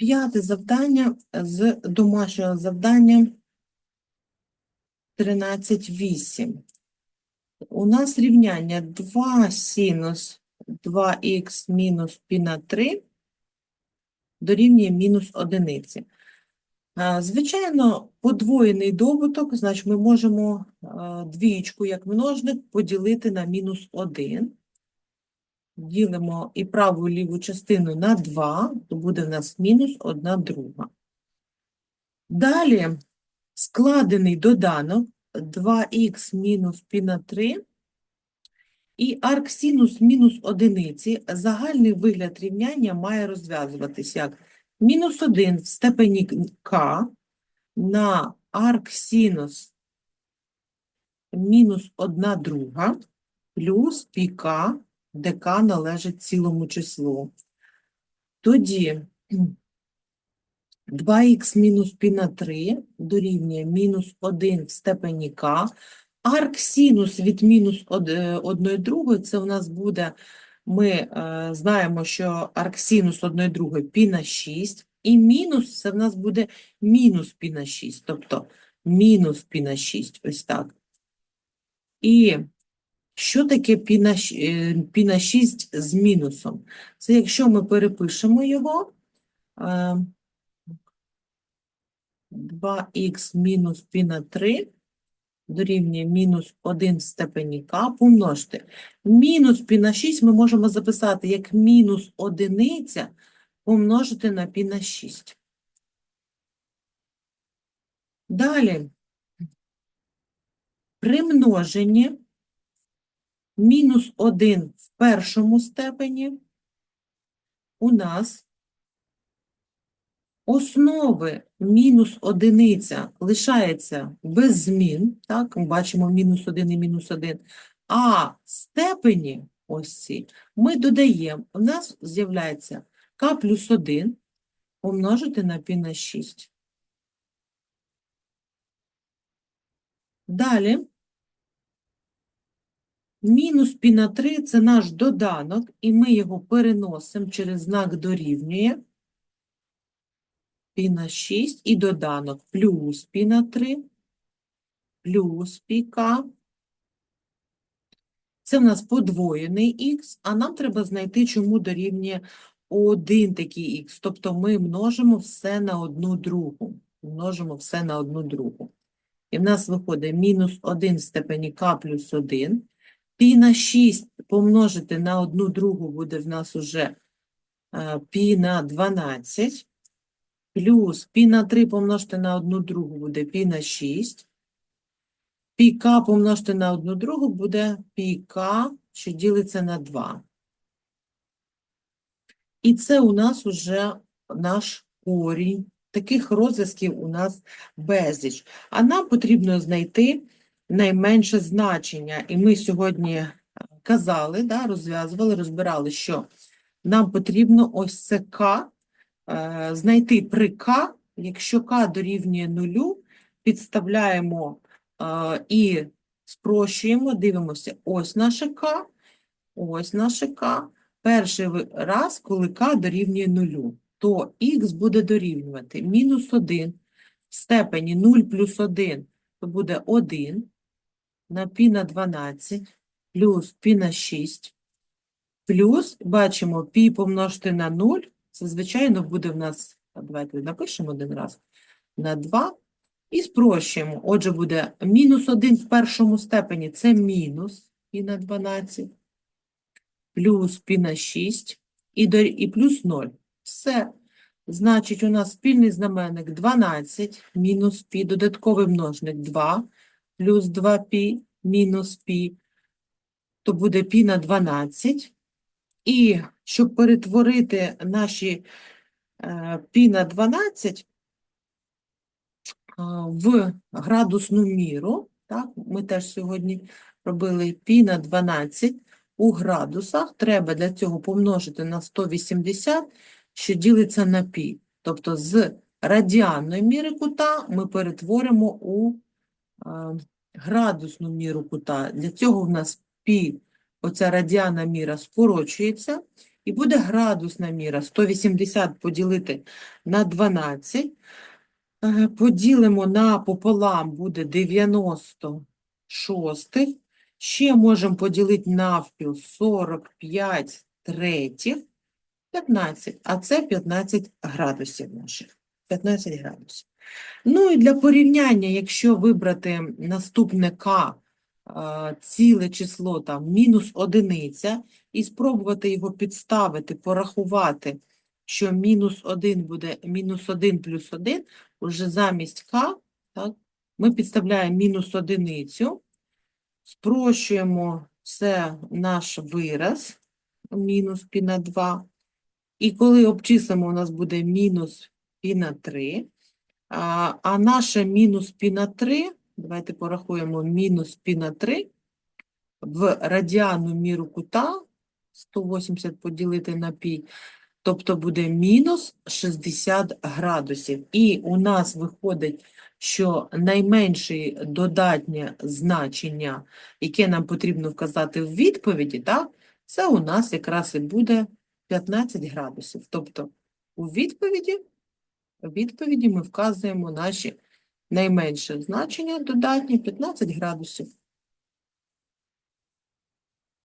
П'яте завдання з домашнього завдання 13.8. У нас рівняння 2 синус 2х мінус пі на 3 дорівнює мінус одиниці. А, Звичайно, подвоєний добуток, значить ми можемо а, двієчку як множник поділити на мінус 1. Ділимо і праву і ліву частину на 2, то буде в нас мінус 1 друга. Далі складений доданок 2х мінус пі на 3 і арксинус мінус одиниці. Загальний вигляд рівняння має розв'язуватись як мінус 1 в степені k на арксинус мінус 1 друга плюс піка де k належить цілому числу. Тоді 2х мінус пі на 3 дорівнює мінус 1 в степені k. Арксинус від мінус 1 другої, це у нас буде, ми е, знаємо, що арксинус 1 другої пі на 6, і мінус це в нас буде мінус пі на 6, тобто мінус пі на 6, ось так. І що таке пі на, щ- е, пі на 6 з мінусом? Це якщо ми перепишемо його, е, 2х мінус пі на 3 дорівнює мінус 1 в степені k помножити. Мінус пі на 6 ми можемо записати як мінус одиниця помножити на пі на 6. Далі. При множенні мінус 1 в першому степені у нас основи мінус одиниця лишається без змін, так, ми бачимо мінус 1 і мінус 1, а степені ось ці ми додаємо, у нас з'являється k плюс 1 помножити на пі на 6. Далі. Мінус пі на 3 – це наш доданок, і ми його переносимо через знак дорівнює. Пі на 6 і доданок плюс пі на 3, плюс пі к. Це в нас подвоєний х, а нам треба знайти, чому дорівнює один такий х. Тобто ми множимо все на одну другу. Множимо все на одну другу. І в нас виходить мінус 1 в степені k плюс 1. Пі на 6 помножити на одну другу буде в нас уже е, пі на 12. Плюс пі на 3 помножити на одну другу буде пі на 6. Пі к помножити на одну другу буде пі к, що ділиться на 2. І це у нас уже наш корінь. Таких розв'язків у нас безліч. А нам потрібно знайти найменше значення. І ми сьогодні е, казали, да, розв'язували, розбирали, що нам потрібно ось це К е, знайти при К, якщо К дорівнює нулю, підставляємо е, і спрощуємо, дивимося, ось наше К, ось наше К. Перший раз, коли К дорівнює нулю, то Х буде дорівнювати мінус 1 в степені 0 плюс 1, то буде 1 на пі на 12 плюс пі на 6 плюс, бачимо, пі помножити на 0, це, звичайно, буде в нас, давайте напишемо один раз, на 2 і спрощуємо. Отже, буде мінус 1 в першому степені, це мінус пі на 12, плюс пі на 6 і, до, і плюс 0. Все. Значить, у нас спільний знаменник 12 мінус пі, додатковий множник 2, плюс 2π мінус пі, то буде пі на 12. І щоб перетворити наші е, пі на 12 в градусну міру, так, ми теж сьогодні робили пі на 12 у градусах, треба для цього помножити на 180, що ділиться на пі. Тобто з радіанної міри кута ми перетворимо у градусну міру кута. Для цього в нас пі, оця радіана міра скорочується, І буде градусна міра 180 поділити на 12. Е, Поділимо на пополам буде 96. Ще можемо поділити навпіл 45 третіх, 15. А це 15 градусів наших. 15 градусів. Ну і для порівняння, якщо вибрати наступне К, ціле число там мінус одиниця, і спробувати його підставити, порахувати, що мінус 1 буде мінус 1 плюс 1, уже замість К, так, ми підставляємо мінус одиницю, спрощуємо це наш вираз, мінус пі на 2, і коли обчислимо, у нас буде мінус пі на 3, а, а наше мінус пі на 3, давайте порахуємо мінус пі на 3 в радіану міру кута 180 поділити на пі, тобто буде мінус 60 градусів. І у нас виходить, що найменше додатнє значення, яке нам потрібно вказати в відповіді, так, це у нас якраз і буде 15 градусів. Тобто у відповіді відповіді ми вказуємо наші найменше значення додатні 15 градусів.